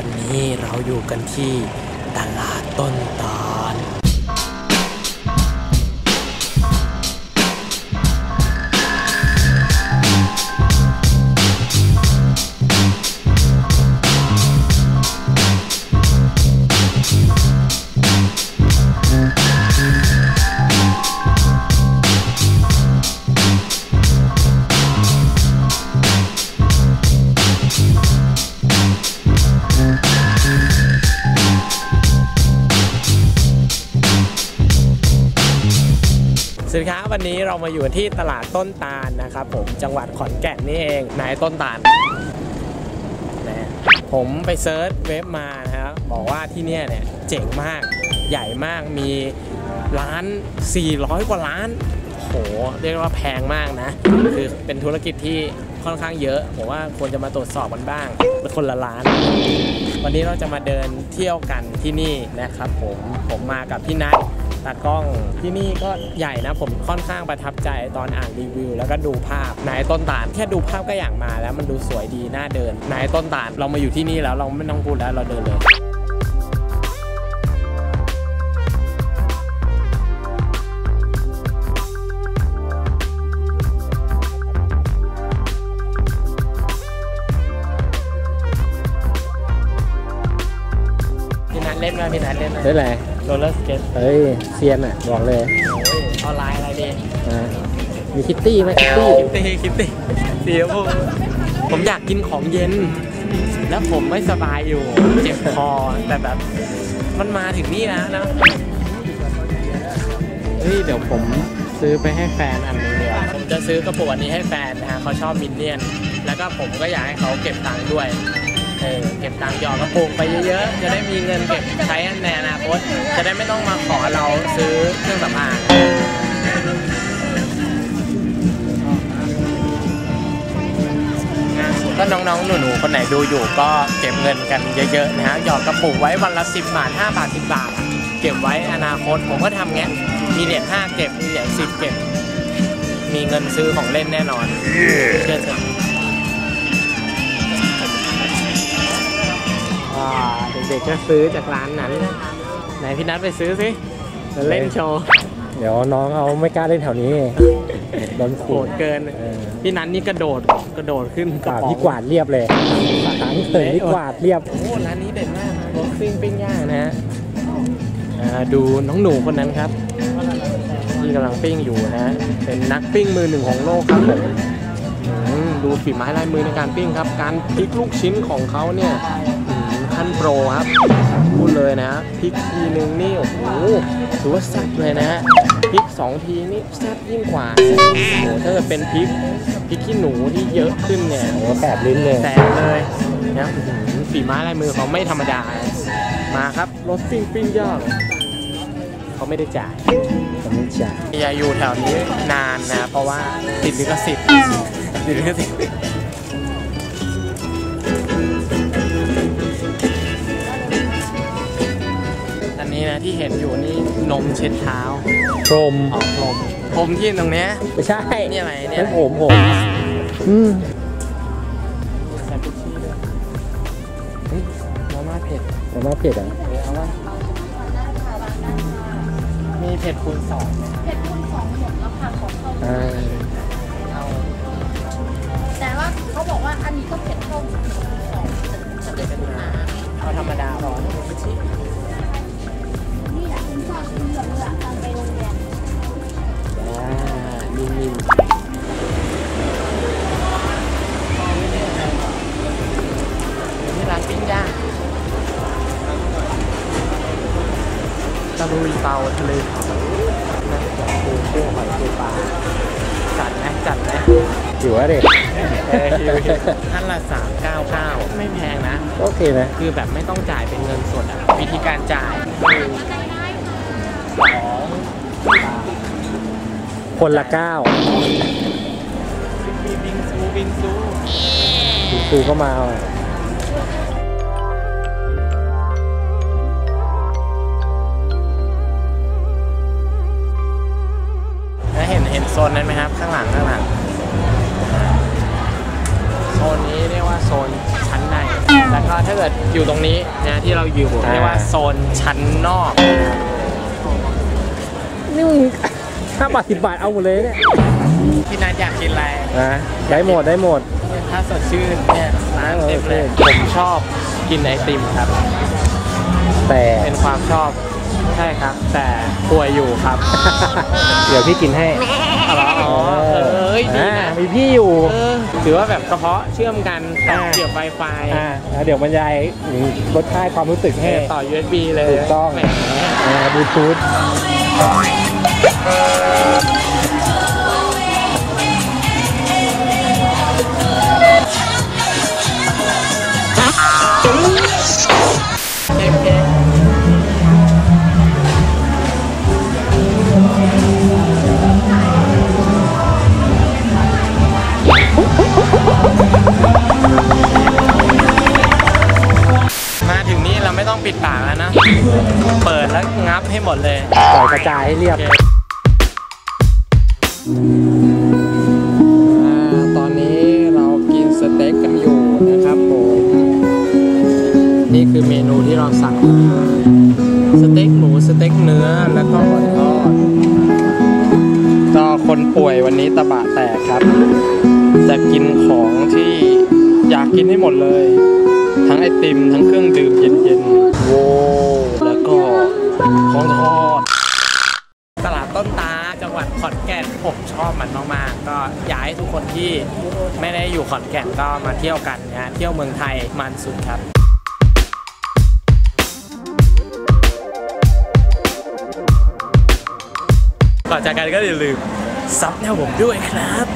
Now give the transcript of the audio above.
วันนี้เราอยู่กันที่ตลาดต้นตา วัสดีครับวันนี้เรามาอยู่ที่ตลาดต้นตาลนะครับผมจังหวัดขอนแก่นนี่เองนายต้นตาลนะผมไปเซิร์ชเว็บมานะครับบอกว่าที่เนี่ยเนี่ยเจ๋งมากใหญ่มากมีร้าน 400 กว่าร้านโหเรียกว่าแพงมากนะ คือเป็นธุรกิจที่ค่อนข้างเยอะผมว่าควรจะมาตรวจสอบกันบ้างเป็นคนละร้าน วันนี้เราจะมาเดินเที่ยวกันที่นี่นะครับผมผมมากับพี่นัท ตากล้องที่นี่ก็ใหญ่นะผมค่อนข้างประทับใจตอนอ่านรีวิว แล้วก็ดูภาพนายต้นตาลแค่ดูภาพก็อยากมาแล้วมันดูสวยดีน่าเดินนายต้นตาลเรามาอยู่ที่นี่แล้วเราไม่ต้องพูดแล้วเราเดินเลย เล่นไหมพี่นัทเล่นไหมได้แหละโรลเลอร์สเก็ตเฮ้ยเซียนอะบอกเลยออนไลน์อะไรดีอ่ามีคิตตี้ไหมคิตตี้คิตตี้คิตตี้สีชมพูผมอยากกินของเย็น แล้วผมไม่สบายอยู่ เจ็บคอแต่แบบมันมาถึงนี่นะนะเฮ้ยเดี๋ยวผมซื้อไปให้แฟนอันนึงดีกว่าผมจะซื้อกระปุกอันนี้ให้แฟนนะฮะเขาชอบมินเนี่ยน แล้วก็ผมก็อยากให้เขาเก็บตังค์ด้วย เออเก็บตังค์หยอดกระปุกไปเยอะๆ จะได้มีเงินเก็บใช้ในอนาคต จะได้ไม่ต้องมาขอเราซื้อเครื่องสำอางก็น้องๆ หนูๆ คนไหนดูอยู่ก็เก็บเงินกันเยอะๆ นะฮะ หยอดกระปุกไว้วันละ 10 บาท 5 บาท 10 บาท เก็บไว้อนาคต ผมก็ทำเงี้ย มีเหรียญ5เก็บ มีเหรียญ10 เก็บ มีเงินซื้อของเล่นแน่นอน เชื่อเถอะ อ่าเด็กๆก็ซื้อจากร้านนั้น ไหนพี่นัทไปซื้อสิจะเล่นโชว์ เดี๋ยวน้องเอาไม่กล้าเล่นแถวนี้โดนโหขูดดเกิน เออพี่นัทนี่กระโดดกระโดดขึ้นกระป่าป๋องพี่กวาดเรียบเลยหางเขินพี่กวาดเรียบ โอ้ร้านนี้เด็ดมากนะรสซิ่งปิ้งย่างนะฮะอ่าดูน้องหนูคนนั้นครับ ที่กำลังปิ้งอยู่นะฮะเป็นนักปิ้งมือหนึ่งของโลกครับผมอืมดูฝีไม้ลายมือในการปิ้งครับ การพลิกลูกชิ้นของเขาเนี่ยอืม ขั้นโปรครับพูดเลยนะพลิกทีนึงนี่โอ้โหถือว่าแซ่บเลยนะฮะพลิกสองทีนี่แซ่บยิ่งกว่าโอ้โหถ้าเกิดเป็นพริกพริกขี้หนูที่เยอะขึ้นเนี่ยโอ้แสบลิ้นเลยแสบเลยนะอื้อหือฝีไม้ลายมือเขาไม่ธรรมดา มาครับรถปิ้งปิ้งย่างเขาไม่ได้จ่ายผมไม่จ่ายอย่าอยู่แถวนี้นานนะ เพราะว่าติดลิขสิทธิ์ติดลิขสิทธิ์ ที่เห็นอยู่นี่นมเช็ดเท้าพรมออกลมพรมที่ตรงเนี้ยไม่ใช่นี่อะไรเนี่ยนั่นผมผมอืมแซมปิชี่ด้วยเฮ้ยมาม่าเผ็ดผมว่าเผ็ดอะเอาวะมีเผ็ดคูณสองไหมเผ็ดคุณสองหมดแล้วค่ะของเขาอ่าเอาแต่ว่าเขาบอกว่าอันนี้ก็ ทะเลเผานะปูกุ้งหอยปูปลาจัดไหมจัดไหมจิ๋วอะเด็กเออหิวๆท่านละ399ไม่แพงนะ โอเคนะ คือแบบไม่ต้องจ่ายเป็นเงินสดอะวิธีการจ่ายคือสองคนละเก้าบิงซูบิงซูครูก็มา ซนนั้นไหมครับ ข้างหลังข้างหลังโซนนี้เรียกว่าโซนชั้นใน แล้วก็ถ้าเกิดอยู่ตรงนี้นะที่เราอยู่อ่าเรียกว่าโซนชั้นนอก นี่มึงห้าบาทสิบบาทเอาหมดเลยเนี่ยพี่นัทอยากกินอะไรนะได้หมดได้หมด ถ้าสดชื่นเนี่ยร้านเต็มเลยโอเคผมชอบกินไอติมครับ แต่เป็นความชอบใช่ครับ แต่ป่วยอยู่ครับ เดี๋ยวพี่กินให้ อ๋อเออเอ้ยดีอ่านะมีพี่อยู่เออถือว่าแบบกระเพาะเชื่อมกันต่อเสียบไวไฟอ่าแล้วเดี๋ยวบรรยายรสชาติความรู้สึกให้ ต่อ USB เลยถูกต้อง แหมอ่าบลูทูธ ปิดแล้วงับให้หมดเลยปล่อยกระจายให้เรียบโอเคอ่าตอนนี้เรากินสเต็กกันอยู่นะครับผมนี่คือเมนูที่เราสั่งมาสเต็กหมูสเต็กเนื้อแล้วก็หอยทอดก็คนป่วยวันนี้ตะบะแตกครับ จะกินของที่อยากกินให้หมดเลย ทั้งไอติมทั้งเครื่องดื่มเย็นๆโว้แล้วก็ ของทอดตลาดต้นตาจังหวัดขอนแก่นผมชอบมันมากๆ ก็อยากให้ทุกคนที่ไม่ได้อยู่ขอนแก่นก็มาเที่ยวกันนะเที่ยวเมืองไทยมันสุดครับก่อนจากกันก็อย่าลืมซับแนวผมด้วยครับ